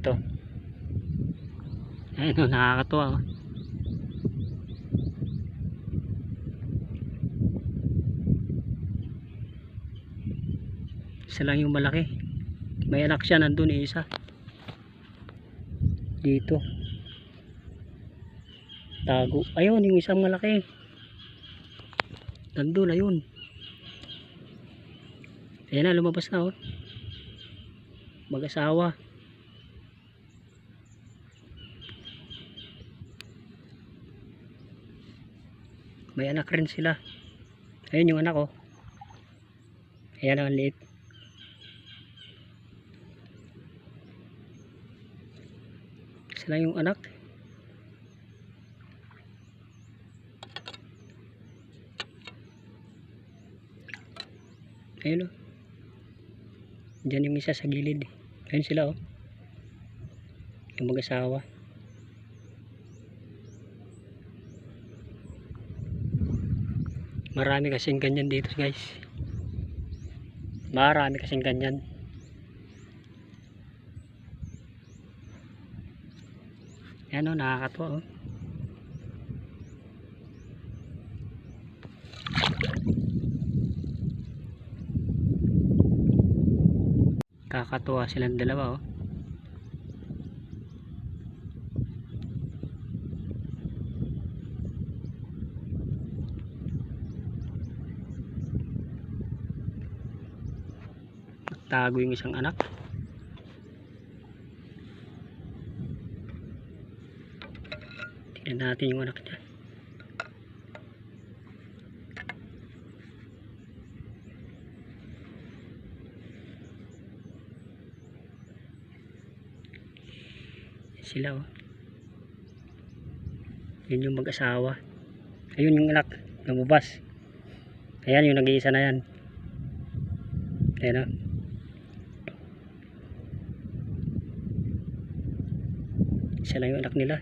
ito. Ayun oh, nakakatuwa oh. isa lang yung malaki. May anak siya nandun isa. Dito. Tago. Ayun yung isang malaki. Nandun ayun. Ayan na lumabas na oh. Mag-asawa may anak rin sila ayun yung anak oh ayan ang liit sila yung anak ayun oh Diyan yung isa sa gilid. Ayun sila oh. Yung mag-asawa. Marami kasing ganyan dito guys. Marami kasing ganyan. Yan oh, nakakatuwa oh. Kakatuwa silang dalawa oh. Tago yung isang anak. Tingnan natin yung anak niya. sila oh. yun yung mag-asawa ayun yung anak lumabas ayan yung nag-iisa na yan ayan oh. Sila yung anak nila